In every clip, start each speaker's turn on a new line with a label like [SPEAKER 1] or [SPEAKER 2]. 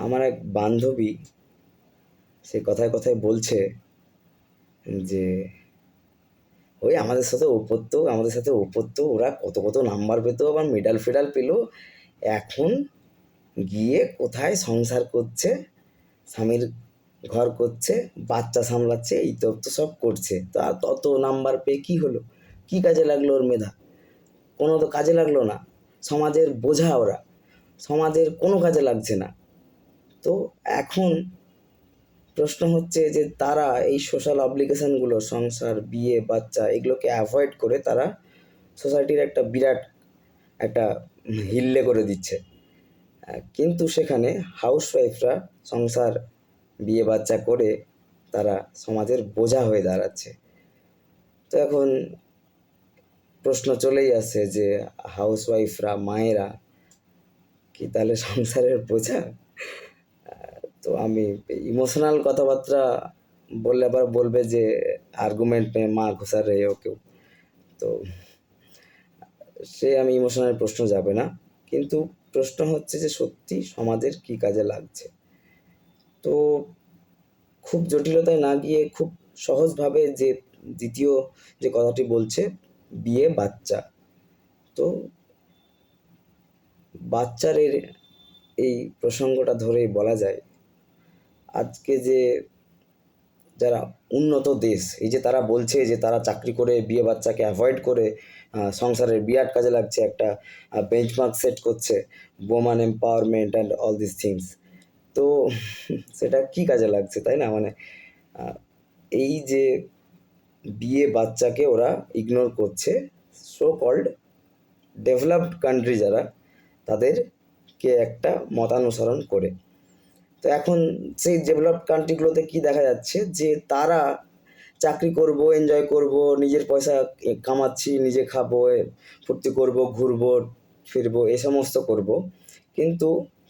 [SPEAKER 1] আমার এক বান্ধবী সে কথায় কথায় বলছে যে, ওই আমাদের সাথে ও পড়তো আমাদের সাথে ও পড়তো ওরা কত কত নাম্বার পেতো, আবার মেডাল ফেডাল পেল। এখন গিয়ে কোথায় সংসার করছে, স্বামীর ঘর করছে, বাচ্চা সামলাচ্ছে, এই তো তো সব করছে। তা তত নাম্বার পেয়ে কী হলো? কী কাজে লাগল ওর মেধা? কোনো তো কাজে লাগল না। সমাজের বোঝা ওরা। সমাজের কোনো কাজে লাগছে না। তো এখন প্রশ্ন হচ্ছে যে তারা এই সোশ্যাল অব্লিগেশনগুলো সংসার, বিয়ে, বাচ্চা এগুলোকে অ্যাভয়েড করে তারা সোসাইটির একটা বিরাট একটা হিল্লে করে দিচ্ছে। কিন্তু সেখানে হাউসওয়াইফরা সংসার, বিয়ে, বাচ্চা করে তারা সমাজের বোঝা হয়ে দাঁড়াচ্ছে। তো এখন প্রশ্ন চলেই আসে যে হাউসওয়াইফরা মায়েরা কি তাহলে সংসারের বোঝা? আমি ইমোশনাল কথাবার্তা বললে আবার বলবে যে আর্গুমেন্ট মে মা ঘুষা রে ও কেউ। তো সে আমি ইমোশনাল প্রশ্ন যাবে না। কিন্তু প্রশ্ন হচ্ছে যে সত্যি সমাজের কি কাজে লাগছে? তো খুব জটিলতায় না গিয়ে খুব সহজভাবে যে দ্বিতীয় যে কথাটি বলছে, বিয়ে বাচ্চা। তো বাচ্চার এই প্রসঙ্গটা ধরেই বলা যায় আজকে যে যারা উন্নত দেশ, এই যে তারা বলছে যে তারা চাকরি করে বিয়ে বাচ্চাকে অ্যাভয়েড করে সংসারের বিরাট কাজে লাগছে একটা বেঞ্চমার্ক সেট করছে woman empowerment and all this things তো সেটা কি কাজে লাগছে তাই না? মানে এই যে বিয়ে বাচ্চাকে ওরা ইগনোর করছে সো কল্ড ডেভেলপড কান্ট্রি যারা, তাদেরকে একটা মতানুসরণ করে। তো এখন সেই ডেভেলপড কান্ট্রিগুলোতে কি দেখা যাচ্ছে? যে তারা চাকরি করব এনজয় করব, নিজের পয়সা কামাচ্ছি, নিজে খাব ফুর্তি করব, ঘুরবো, ফিরবো, এ সমস্ত করব। কিন্তু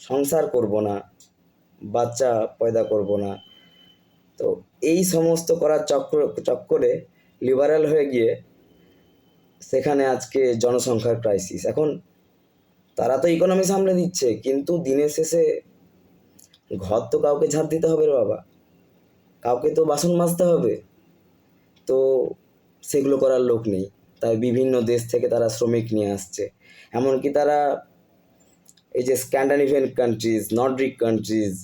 [SPEAKER 1] সংসার করব না, বাচ্চা পয়দা করব না। তো এই সমস্ত করার চক্র, চক্করে লিবারাল হয়ে গিয়ে সেখানে আজকে জনসংখ্যার ক্রাইসিস এখন তারা তো ইকোনমি সামলে দিচ্ছে, কিন্তু দিনের শেষে ঘর তো কাউকে ঝাঁপ দিতে হবে রে বাবা। কাউকে তো বাসন মাজতে হবে। তো সেগুলো করার লোক নেই। তাই বিভিন্ন দেশ থেকে তারা শ্রমিক নিয়ে আসছে। এমনকি তারা এই যে স্ক্যান্ডানিভিয়ান কান্ট্রিজ নর্ডিক কান্ট্রিজ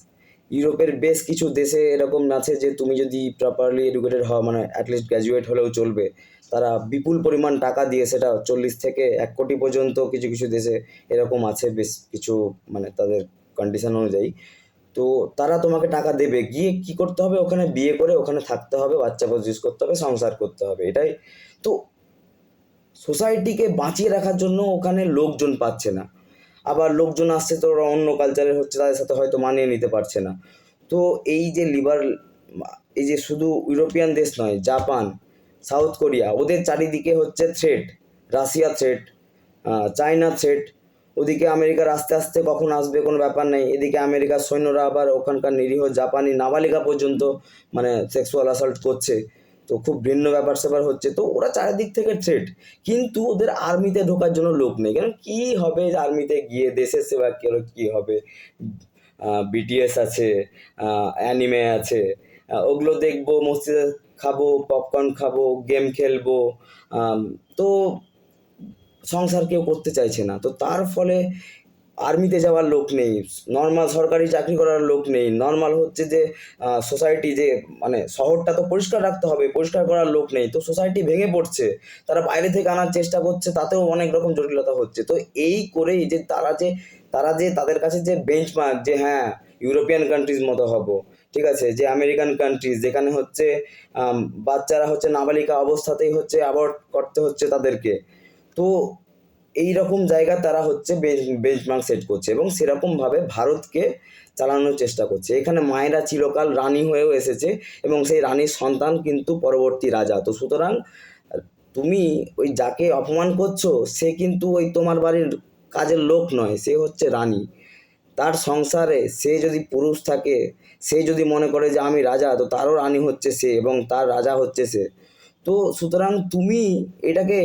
[SPEAKER 1] ইউরোপের বেশ কিছু দেশে এরকম আছে যে তুমি যদি প্রপারলি এডুকেটেড হও মানে অ্যাটলিস্ট গ্র্যাজুয়েট হলেও চলবে, তারা বিপুল পরিমাণ টাকা দিয়ে সেটা চল্লিশ থেকে এক কোটি পর্যন্ত কিছু কিছু দেশে এরকম আছে বেশ কিছু মানে তাদের কন্ডিশন অনুযায়ী। তো তারা তোমাকে টাকা দেবে। গিয়ে কি করতে হবে? ওখানে বিয়ে করে ওখানে থাকতে হবে, বাচ্চা প্রডিউস করতে হবে, সংসার করতে হবে, এটাই। তো সোসাইটিকে বাঁচিয়ে রাখার জন্য ওখানে লোকজন পাচ্ছে না। আবার লোকজন আসছে তো ওরা অন্য কালচারের হচ্ছে, তাদের সাথে হয়তো মানিয়ে নিতে পারছে না। তো এই যে লিবার এই যে শুধু ইউরোপিয়ান দেশ নয়, জাপান, সাউথ কোরিয়া, ওদের চারিদিকে হচ্ছে threat Russia threat China threat ওদিকে আমেরিকার আস্তে আস্তে কখন আসবে কোনো ব্যাপার নেই। এদিকে আমেরিকার সৈন্যরা আবার ওখানকার নিরীহ জাপানি নাবালিকা পর্যন্ত মানে সেক্সুয়াল অ্যাসাল্ট করছে। তো খুব ভিন্ন ব্যাপার স্যাপার হচ্ছে। তো ওরা চারিদিক থেকে থ্রেট কিন্তু ওদের আর্মিতে ঢোকার জন্য লোক নেই। কেন? কী হবে আর্মিতে গিয়ে? দেশের সেবা কেন কী হবে? বিটিএস আছে অ্যানিমে আছে। ওগুলো দেখব, মসজিদে খাব পপকর্ন খাব গেম খেলব। তো সংসার কেউ করতে চাইছে না। তো তার ফলে আর্মিতে যাওয়ার লোক নেই নর্মাল সরকারি চাকরি করার লোক নেই। নর্মাল হচ্ছে যে সোসাইটি যে মানে শহরটা তো পরিষ্কার রাখতে হবে, পরিষ্কার করার লোক নেই। তো সোসাইটি ভেঙে পড়ছে, তারা বাইরে থেকে আনার চেষ্টা করছে, তাতেও অনেক রকম জটিলতা হচ্ছে। তো এই করেই যে তারা যে তারা যে তাদের কাছে যে বেঞ্চমার্ক যে হ্যাঁ ইউরোপিয়ান কান্ট্রিজ মতো হব, ঠিক আছে? যে আমেরিকান কান্ট্রিজ যেখানে হচ্ছে বাচ্চারা হচ্ছে নাবালিকা অবস্থাতেই হচ্ছে অ্যাবর্ট করতে হচ্ছে তাদেরকে। তো এই রকম জায়গা তারা হচ্ছে বেঞ্চমার্ক সেট করছে এবং সেরকমভাবে ভারতকে চালানোর চেষ্টা করছে। এখানে মায়েরা চিরকাল রানী হয়েও এসেছে এবং সেই রানীর সন্তান কিন্তু পরবর্তী রাজা। তো সুতরাং, তুমি ওই যাকে অপমান করছ, সে কিন্তু ওই তোমার বাড়ির কাজের লোক নয়, সে হচ্ছে রানী। তার সংসারে সে যদি পুরুষ থাকে, সে যদি মনে করে যে আমি রাজা, তো তারও রানী হচ্ছে সে এবং তার রাজা হচ্ছে সে। তো সুতরাং তুমি এটাকে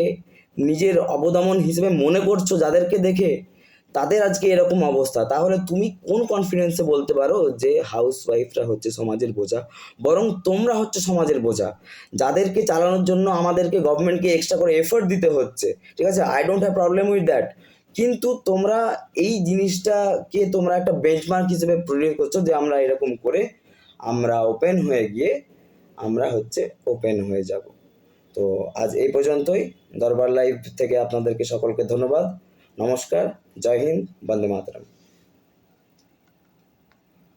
[SPEAKER 1] নিজের অবদমন হিসেবে মনে করছ যাদেরকে দেখে, তাদের আজকে এরকম অবস্থা। তাহলে তুমি কোন কনফিডেন্সে বলতে পারো যে হাউস ওয়াইফরা হচ্ছে সমাজের বোঝা, বরং তোমরা হচ্ছে সমাজের বোঝা। যাদেরকে চালানোর জন্য আমাদেরকে গভর্নমেন্টকে এক্সট্রা করে এফোর্ট দিতে হচ্ছে, ঠিক আছে? I don't have problem with that কিন্তু তোমরা এই জিনিসটাকে তোমরা একটা বেঞ্চমার্ক হিসেবে প্রডিউস করছ যে আমরা এরকম করে আমরা ওপেন হয়ে গিয়ে আমরা হচ্ছে ওপেন হয়ে যাব। তো আজ এই পর্যন্তই। দরবার লাইভ থেকে আপনাদেরকে সকলকে ধন্যবাদ। নমস্কার। জয় হিন্দ। বন্দে মাতরম।